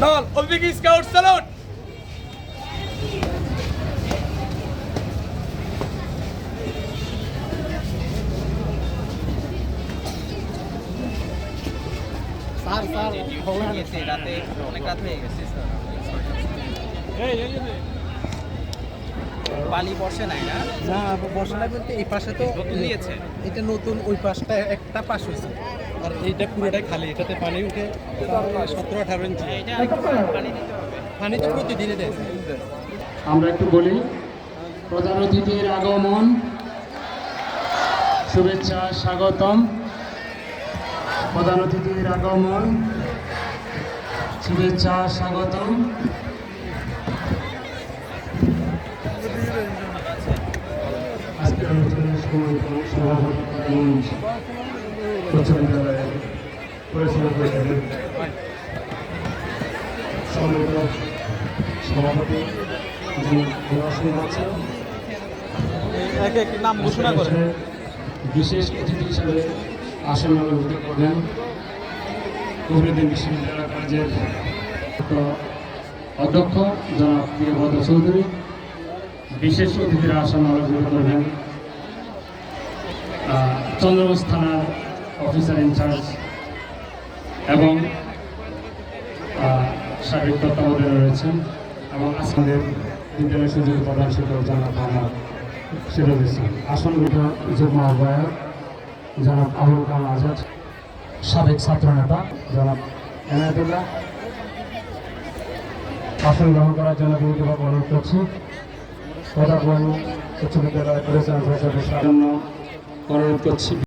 দল Olympic scout salute রাতে অনেক রাত হয়ে গেছে বালি বসে নাই না? না বর্ষাটা বলতে এই পাশে তো নতুন দিয়েছে? এটা নতুন ওই পাশটা একটা পাশ হয়েছে। আর এইটা পুরোটাই খালি এটাতে পানি উঠে সতেরো আঠারো ইঞ্চি। এটা পানি দিতে হবে। পানি তো প্রতিদিনই দেয়। আমরা একটু বলি প্রধান অতিথির আগমন শুভেচ্ছা স্বাগতম। প্রধান অতিথির আগমন শুভেচ্ছা স্বাগতম। বিশেষ অতিথি হিসেবে আসন অলঙ্কৃত করবেন কবিরুদ্দিন বিশ্ববিদ্যালয় কলেজের অধ্যক্ষ জনাব প্রিয়ভদ্র চৌধুরী। বিশেষ অতিথিরা আসন অলঙ্কৃত করবেন চন্দ্রগঞ্জ থানার অফিসার ইনচার্জ এবং সাবেক তত্ত্বাবধানে রয়েছেন এবং আমাদের বিদ্যালয় সুযোগ প্রধান শিক্ষক জনাব মোহাম্মদ সিরাজ ইসলাম। আসনগত যুগ্ম আহ্বায়ক জনাব আবুল কালাম আজাদ, সাবেক ছাত্র নেতা জনাব এনায়তুল্লাহ। আসন গ্রহণ করার জন্য বিনীতভাবে অনুরোধ করছি। কথা উচ্চ বিদ্যালয় পরিচালনা পরিষদের জন্য অনুরোধ করছি